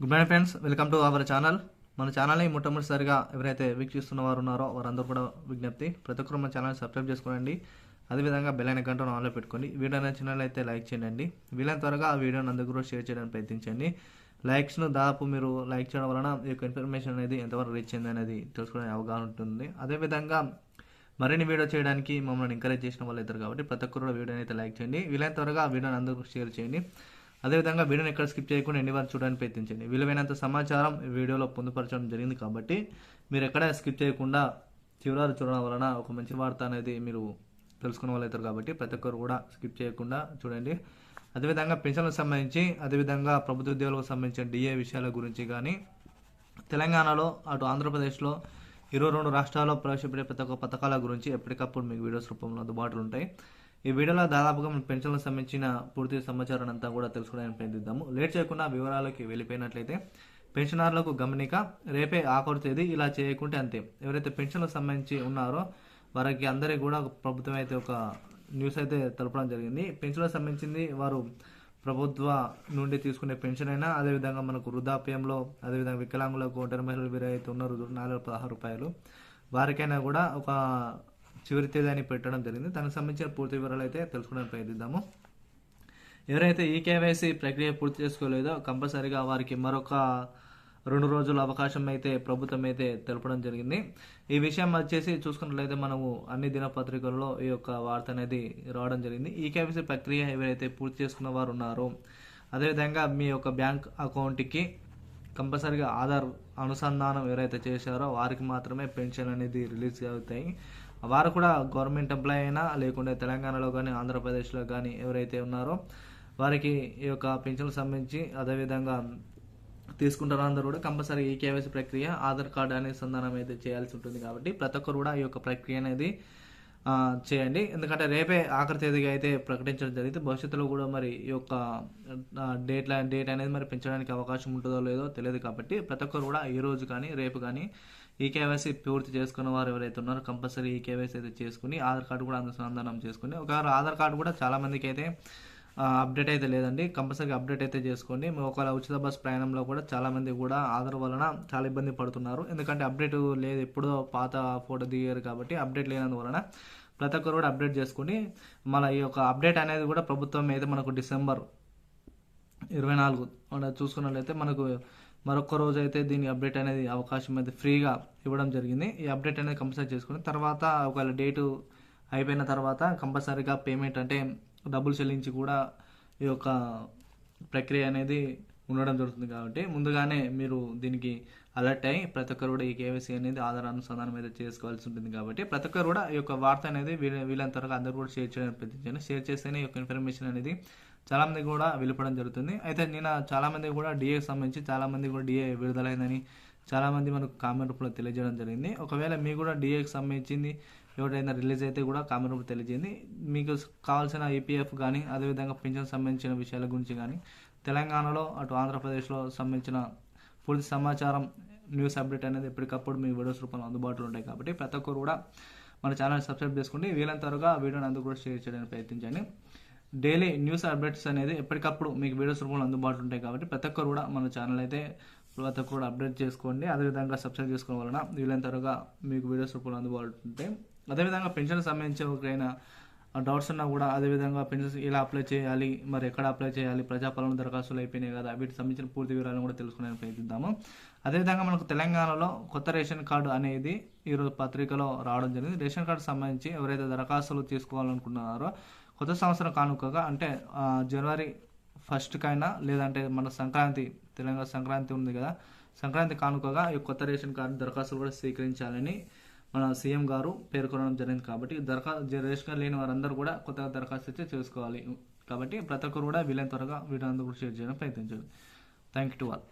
Good morning friends welcome to our channel మన ఛానల్ని మొట్టమొదటిసారిగా ఎవరైతే వీక్షిస్తున్న వారు ఉన్నారో వారందరూ కూడా విజ్ఞప్తి ప్రతి ఒక్కరు మన ఛానల్ సబ్స్క్రైబ్ చేసుకోండి అదేవిధంగా బెల్ అయిన గంటను ఆన్లో పెట్టుకోండి. వీడియో నచ్చినట్లయితే లైక్ చేయండి. వీలైన త్వరగా ఆ వీడియోని అందరూ కూడా షేర్ చేయడానికి ప్రయత్నించండి. లైక్స్ను దాదాపు మీరు లైక్ చేయడం వలన ఈ యొక్క ఇన్ఫర్మేషన్ అనేది ఎంతవరకు రీచ్ అయింది అనేది తెలుసుకునే అవగాహన ఉంటుంది. అదేవిధంగా మరిన్ని వీడియో చేయడానికి మమ్మల్ని ఎంకరేజ్ చేసిన వాళ్ళు ఇద్దరు కాబట్టి ప్రతి ఒక్కరు వీడియోని అయితే లైక్ చేయండి. వీలైన త్వరగా ఆ వీడియోని అందరూ షేర్ చేయండి. అదేవిధంగా వీడియోని ఎక్కడ స్కిప్ చేయకుండా ఎన్ని వరకు చూడడానికి ప్రయత్నించండి. విలువైనంత సమాచారం ఈ వీడియోలో పొందుపరచడం జరిగింది కాబట్టి మీరు ఎక్కడ స్కిప్ చేయకుండా చివరాలు చూడడం వలన ఒక మంచి వార్త అనేది మీరు తెలుసుకున్న వాళ్ళు అవుతారు కాబట్టి ప్రతి ఒక్కరు కూడా స్కిప్ చేయకుండా చూడండి. అదేవిధంగా పెన్షన్లకు సంబంధించి అదేవిధంగా ప్రభుత్వ ఉద్యోగులకు సంబంధించిన డిఏ విషయాల గురించి కానీ తెలంగాణలో అటు ఆంధ్రప్రదేశ్లో ఇరవై రెండు రాష్ట్రాల్లో ప్రవేశపెట్టే ప్రతి ఒక్క పథకాల గురించి ఎప్పటికప్పుడు మీకు వీడియోస్ రూపంలో అందుబాటులో ఉంటాయి. ఈ వీడియోలో దాదాపుగా మన పెన్షన్లకు సంబంధించిన పూర్తి సమాచారం అంతా కూడా తెలుసుకోవడానికి ప్రయత్నిద్దాము. లేట్ చేయకుండా వివరాలకి వెళ్ళిపోయినట్లయితే పెన్షనర్లకు గమనిక రేపే ఆఖరు తేదీ ఇలా చేయకుంటే అంతే. ఎవరైతే పెన్షన్లకు సంబంధించి ఉన్నారో వారికి అందరికీ కూడా ప్రభుత్వం అయితే ఒక న్యూస్ అయితే తెలపడం జరిగింది. పెన్షన్లకు సంబంధించింది వారు ప్రభుత్వ నుండి తీసుకునే పెన్షన్ అయినా అదేవిధంగా మనకు వృద్ధాప్యంలో అదేవిధంగా వికలాంగులకు ఒంటరి మహిళలు వీరైతే ఉన్నారు నాలుగు పదహారు రూపాయలు. వారికైనా కూడా ఒక చివరి తేదీ అని పెట్టడం జరిగింది. దానికి సంబంధించిన పూర్తి వివరాలు అయితే తెలుసుకోవడానికి ప్రయత్నిద్దాము. ఎవరైతే ఈ కేవైసీ ప్రక్రియ పూర్తి చేసుకోలేదో కంపల్సరీగా వారికి మరొక రెండు రోజుల అవకాశం అయితే ప్రభుత్వం అయితే తెలపడం జరిగింది. ఈ విషయం వచ్చేసి చూసుకున్నట్లయితే మనము అన్ని దినపత్రికల్లో ఈ యొక్క వార్త అనేది రావడం జరిగింది. ఈ కేవైసీ ప్రక్రియ ఎవరైతే పూర్తి చేసుకున్న వారు ఉన్నారో అదేవిధంగా మీ యొక్క బ్యాంక్ అకౌంట్కి కంపల్సరీగా ఆధార్ అనుసంధానం ఎవరైతే చేశారో వారికి మాత్రమే పెన్షన్ అనేది రిలీజ్ అవుతాయి. వారు కూడా గవర్నమెంట్ ఎంప్లాయ్ అయినా లేకుంటే తెలంగాణలో కానీ ఆంధ్రప్రదేశ్లో కానీ ఎవరైతే ఉన్నారో వారికి ఈ యొక్క పెన్షన్కి సంబంధించి అదేవిధంగా తీసుకుంటారు అందరూ కూడా కంపల్సరీ ఈ కేవైసీ ప్రక్రియ ఆధార్ కార్డు అనే సంధానం అయితే చేయాల్సి ఉంటుంది కాబట్టి ప్రతి ఒక్కరు కూడా ఈ యొక్క ప్రక్రియ అనేది చేయండి. ఎందుకంటే రేపే ఆఖరి తేదీగా అయితే ప్రకటించడం జరిగింది. భవిష్యత్తులో కూడా మరి ఈ యొక్క డేట్ డేట్ అనేది మరి పెంచడానికి అవకాశం ఉంటుందో లేదో తెలియదు కాబట్టి ప్రతి ఒక్కరు కూడా ఈ రోజు కానీ రేపు కానీ ఈ కేవైసీ పూర్తి చేసుకున్న వారు ఎవరైతే ఉన్నారో కంపల్సరీ ఈ కేవైసీ అయితే చేసుకుని ఆధార్ కార్డు కూడా అనుసంధానం చేసుకుని ఒకవేళ ఆధార్ కార్డు కూడా చాలా మందికి అయితే అప్డేట్ అయితే లేదండి. కంపల్సరీ అప్డేట్ అయితే చేసుకోండి. ఒకవేళ ఉచిత బస్ ప్రయాణంలో కూడా చాలామంది కూడా ఆధార్ వలన చాలా ఇబ్బంది పడుతున్నారు. ఎందుకంటే అప్డేట్ లేదు. ఎప్పుడో పాత ఫోటో దిగారు కాబట్టి అప్డేట్ లేనందువలన ప్రతి ఒక్కరు కూడా అప్డేట్ చేసుకుని మన ఈ యొక్క అప్డేట్ అనేది కూడా ప్రభుత్వం అయితే మనకు డిసెంబర్ ఇరవై నాలుగు మనం చూసుకున్నట్లయితే మనకు మరొక రోజు అయితే దీని అప్డేట్ అనేది అవకాశం అయితే ఫ్రీగా ఇవ్వడం జరిగింది. ఈ అప్డేట్ అనేది కంపల్సరీ చేసుకుని తర్వాత ఒకవేళ డేటు అయిపోయిన తర్వాత కంపల్సరీగా పేమెంట్ అంటే డబ్బులు చెల్లించి కూడా ఈ యొక్క ప్రక్రియ అనేది ఉండడం జరుగుతుంది కాబట్టి ముందుగానే మీరు దీనికి అలర్ట్ అయ్యి ప్రతి ఒక్కరు కూడా ఈ కేవైసీ అనేది ఆధార్ అనుసంధానం అయితే చేసుకోవాల్సి ఉంటుంది కాబట్టి ప్రతి ఒక్కరు కూడా ఈ యొక్క వార్త అనేది వీళ్ళ వీళ్ళంత వరకు అందరూ కూడా షేర్ చేయడానికి ప్రయత్నించండి. షేర్ చేస్తేనే ఈ యొక్క ఇన్ఫర్మేషన్ అనేది చాలామంది కూడా వెళ్ళిపోవడం జరుగుతుంది. అయితే నేను చాలామంది కూడా డిఏకి సంబంధించి చాలామంది కూడా డిఏ విడుదలైందని చాలామంది మనకు కామెంట్ రూపంలో తెలియజేయడం జరిగింది. ఒకవేళ మీకు కూడా డిఏకి సంబంధించింది ఎవరైనా రిలీజ్ అయితే కూడా కామెంట్ రూపంలో తెలియజేయండి. మీకు కావాల్సిన ఈపీఎఫ్ కానీ అదేవిధంగా పెన్షన్ సంబంధించిన విషయాల గురించి కానీ తెలంగాణలో అటు ఆంధ్రప్రదేశ్లో సంబంధించిన పూర్తి సమాచారం న్యూస్ అప్డేట్ అనేది ఎప్పటికప్పుడు మీ వీడియోస్ రూపంలో అందుబాటులో ఉంటాయి కాబట్టి ప్రతి ఒక్కరు కూడా మన ఛానల్ సబ్స్క్రైబ్ చేసుకోండి. వీలంతరగా వీడియోని అందుకు కూడా షేర్ చేయడానికి ప్రయత్నించండి. డైలీ న్యూస్ అప్డేట్స్ అనేది ఎప్పటికప్పుడు మీకు వీడియోస్ రూపంలో అందుబాటులో ఉంటాయి కాబట్టి ప్రతి ఒక్కరు కూడా మన ఛానల్ అయితే ప్రతి ఒక్కరు కూడా అప్డేట్ చేసుకోండి. అదేవిధంగా సబ్స్క్రైబ్ చేసుకోవడం వలన వీలైన త్వరగా మీకు వీడియోస్ రూపంలో అందుబాటులో ఉంటాయి. అదేవిధంగా పెన్షన్ సంబంధించి ఒకరైనా డౌట్స్ ఉన్నా కూడా అదేవిధంగా పెన్షన్ ఎలా అప్లై చేయాలి మరి ఎక్కడ అప్లై చేయాలి ప్రజాపాలన దరఖాస్తులు అయిపోయినాయి కదా వీటికి సంబంధించిన పూర్తి వివరాలను కూడా తెలుసుకునే ప్రయత్నిద్దాము. అదేవిధంగా మనకు తెలంగాణలో కొత్త రేషన్ కార్డు అనేది ఈరోజు పత్రికలో రావడం జరిగింది. రేషన్ కార్డు సంబంధించి ఎవరైతే దరఖాస్తులు తీసుకోవాలనుకుంటున్నారో కొత్త సంవత్సరం కానుకగా అంటే జనవరి ఫస్ట్కైనా లేదంటే మన సంక్రాంతి తెలంగాణ సంక్రాంతి ఉంది కదా సంక్రాంతి కానుకగా ఈ కొత్త రేషన్ కార్డు దరఖాస్తులు కూడా స్వీకరించాలని మన సీఎం గారు పేర్కొనడం జరిగింది కాబట్టి దరఖాస్తు రేషన్ కార్డు లేని వారందరూ కూడా కొత్తగా దరఖాస్తు అయితే చేసుకోవాలి. కాబట్టి ప్రతి ఒక్కరు కూడా వీలైన త్వరగా వీటందరూ కూడా షేర్ చేయడం ప్రయత్నించాలి థ్యాంక్ యూ టు ఆల్